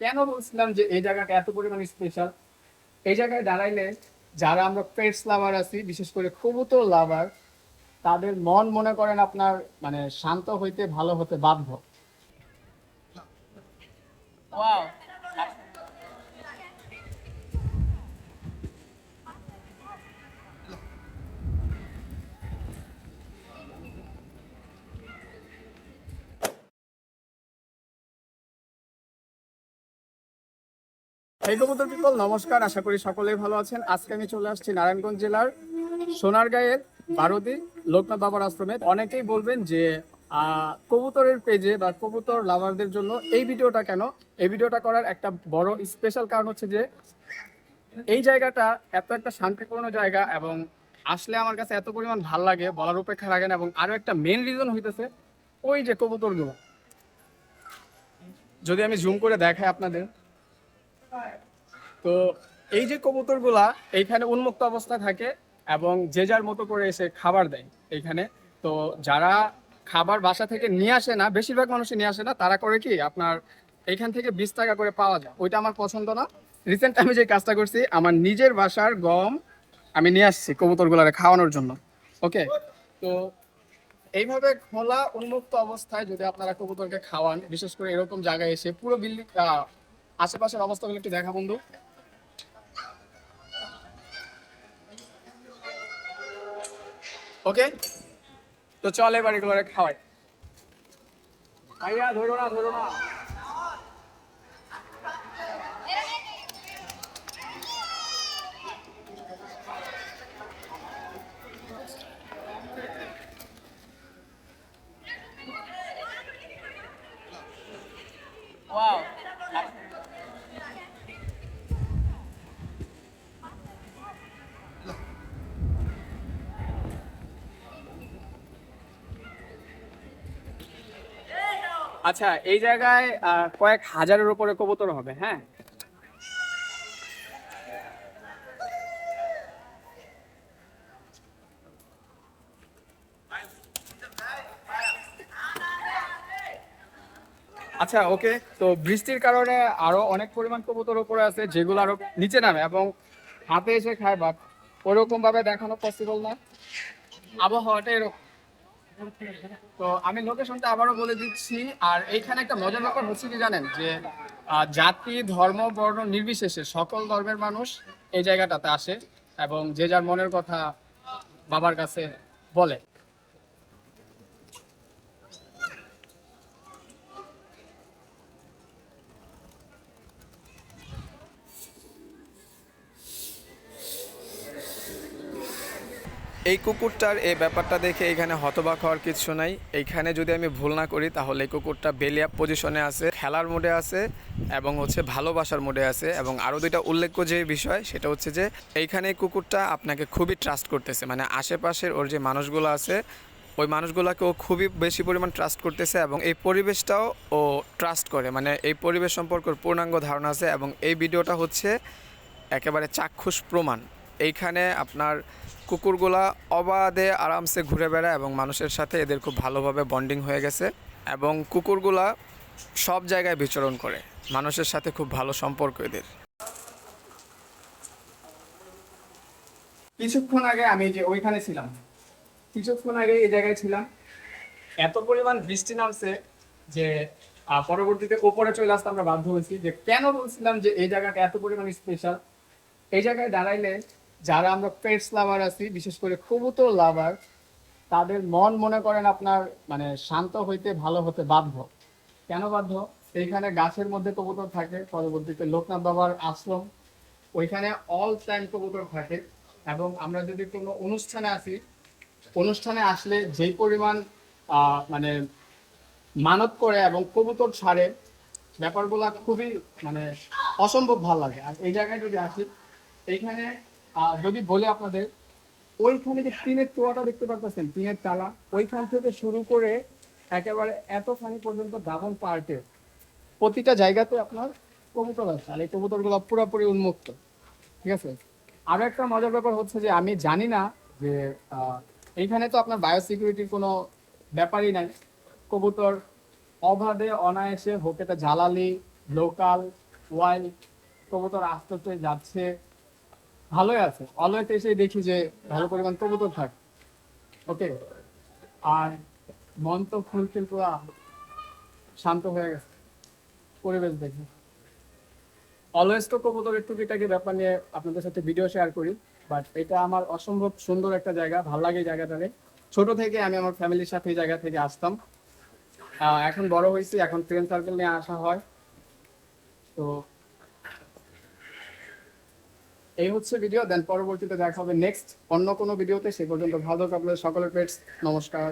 কেন বলছিলাম যে এই জায়গাটা এত পরিমাণ স্পেশাল এই জায়গায় দাঁড়াইলে যারা আমরা পেটস লাভার আছি, বিশেষ করে কবুতর লাভার তাদের মন মনে করেন আপনার মানে শান্ত হইতে ভালো হতে বাধ্য। ওয়াও এই কবুতর পিপল নমস্কার, আশা করি সকলেই ভালো আছেন। আজকে আমি চলে আসছি নারায়ণগঞ্জ জেলার সোনারগাঁয়ের বারোদি লোকনাথ বাবার আশ্রমে। অনেকেই বলবেন যে কবুতরের পেজে বা কবুতর লাভারদের জন্য এই ভিডিওটা কেন? এই ভিডিওটা করার একটা বড় স্পেশাল কারণ হচ্ছে যে, এই জায়গাটা এত একটা শান্তিপূর্ণ জায়গা এবং আসলে আমার কাছে এত পরিমাণ ভালো লাগে, বলার উপেক্ষা লাগে না এবং আরও একটা মেন রিজন হইতেছে ওই যে কবুতরগুলো। যদি আমি জুম করে দেখাই আপনাদের তো এই যে কবুতরগুলা এইখানে উন্মুক্ত অবস্থায় থাকে এবং যে যার মতো করে এসে খাবার দেয় এইখানে। তো যারা খাবার বাসা থেকে নিয়ে আসে না, বেশিরভাগ মানুষই নিয়ে আসে না, তারা করে কি আপনার এইখান থেকে বিশ টাকা করে পাওয়া যায়। ওইটা আমার পছন্দ না। রিসেন্ট আমি যে কাজটা করছি, আমার নিজের বাসার গম আমি নিয়ে আসছি কবুতর কবুতরগুলারে খাওয়ানোর জন্য। ওকে তো এইভাবে খোলা, উন্মুক্ত অবস্থায় যদি আপনারা কবুতরকে খাওয়ান, বিশেষ করে এরকম জায়গায় এসে পুরো বিল্ডিং আশেপাশের অবস্থাগুলো একটু দেখা, বন্ধু। ওকে তো চল এবার এগুলো খাওয়াই। ধরো না ধরো না ওয়াও আচ্ছা এই জায়গায় কয়েক হাজারের উপরে কবুতর হবে হ্যাঁ? আচ্ছা ওকে, তো বৃষ্টির কারণে আরও অনেক পরিমাণ কবুতর উপরে আছে, যেগুলো আরও নিচে নামে, এবং হাতে এসে খায়, বাট ওরকম ভাবে দেখানো পসিবল না। আবহাওয়াটা এরকম। তো আমি লোকেশনটা আবারও বলে দিচ্ছি, আর এইখানে একটা মজার ব্যাপার হচ্ছে কি জানেন? যে জাতি, ধর্ম, বর্ণ নির্বিশেষে সকল ধর্মের মানুষ এই জায়গাটাতে আসে এবং যে যার মনের কথা বাবার কাছে বলে। এই কুকুরটার এই ব্যাপারটা দেখে এখানে হতবাক হওয়ার কিছু নাই। এইখানে যদি আমি ভুল না করি, তাহলে এই কুকুরটা বেলিয়াপ পজিশনে আছে, খেলার মোডে আছে, এবং হচ্ছে ভালোবাসার মোডে আছে, এবং আরও দুইটা উল্লেখ্য যে বিষয়, সেটা হচ্ছে যে, এইখানে এই কুকুরটা আপনাকে খুবই ট্রাস্ট করতেছে। মানে আশেপাশের ওর যে মানুষগুলো আছে, ওই মানুষগুলোকে ও খুবই বেশি পরিমাণ ট্রাস্ট করতেছে, এবং এই পরিবেশটাও ও ট্রাস্ট করে। মানে এই পরিবেশ সম্পর্কে পূর্ণাঙ্গ ধারণা আছে, এবং এই ভিডিওটা হচ্ছে একেবারে চাক্ষুষ প্রমাণ। এইখানে আপনার কুকুরগুলা অবাধে আরামসে ঘুরে বেড়ায় এবং মানুষের সাথে এদের খুব ভালোভাবে বন্ডিং হয়ে গেছে এবং কুকুরগুলা সব জায়গায় বিচরণ করে। মানুষের সাথে খুব ভালো সম্পর্ক এদের। কিছুক্ষণ আগে আমি যে ওইখানে ছিলাম, কিছুক্ষণ আগে এই জায়গায় ছিলাম। এত পরিমাণ বৃষ্টি নামছে যে পরবর্তীতে ওপরে চলে আসতে আমরা বাধ্য হয়েছি যে, কেন বলছিলাম যে এই জায়গাটা এত পরিমাণ স্পেশাল এই জায়গায় দাঁড়াইলে যারা আমরা পেটস লাভার আছি, বিশেষ করে কবুতর লাভার তাদের মন মনে করেন আপনার মানে শান্ত হইতে, ভালো হতে বাধ্য। কেন বাধ্য? এইখানে গাছের মধ্যে কবুতর থাকে, পরবর্তীতে লোকনাথ বাবার আশ্রম। ওইখানে অল টাইম কবুতর থাকে। এবং আমরা যদি কোনো অনুষ্ঠানে আসি, অনুষ্ঠানে আসলে যেই পরিমাণ মানে মানত করে এবং কবুতর ছাড়ে, ব্যাপারগুলা খুবই মানে অসম্ভব ভালো লাগে। আর এই জায়গায় যদি আসি, এইখানে আহ, যদি বলি আপনাদের ওইখানে যে টিনের চোয়াটা দেখতে পাচ্ছেন টিনের চালা ওইখান থেকে শুরু করে একেবারে এতখানি পর্যন্ত ডাবল পার্টের প্রতিটা জায়গাতে আপনার কবুতর আছে। আর এই কবুতরগুলো পুরোপুরি উন্মুক্ত। ঠিক আছে? আরও একটা মজার ব্যাপার হচ্ছে যে আমি জানি না যে এইখানে তো আপনার বায়োসিকিউরিটির কোনো ব্যাপারই নাই। কবুতর অবাধে অনায়াসে হোক এটা জ্বালালি লোকাল ওয়াইল কবুতর আস্তে আস্তে যাচ্ছে। ভালোই আছে। অলওয়েজ এসে দেখি যে ভালো পরিমাণ কবুতর থাকে। ওকে আর মন তো ফুলফিল পুরা শান্ত হয়ে গেছে। পরিবেশ দেখে। অলওয়েজ তো কবুতরের টুকিটাকি ব্যাপার নিয়ে আপনাদের সাথে ভিডিও শেয়ার করি বাট এটা আমার অসম্ভব সুন্দর একটা জায়গা, ভালো লাগে জায়গাটারে ছোট থেকে আমি আমার ফ্যামিলির সাথে এই জায়গা থেকে আসতাম। এখন বড় হয়েছি, এখন ফ্রেন্ড সার্কেল নিয়ে আসা হয়। তো এই হচ্ছে ভিডিও দেন পরবর্তীতে দেখা হবে নেক্সট অন্য কোনো ভিডিওতে সেই পর্যন্ত ভালো থাকবে সকলের পেটস নমস্কার।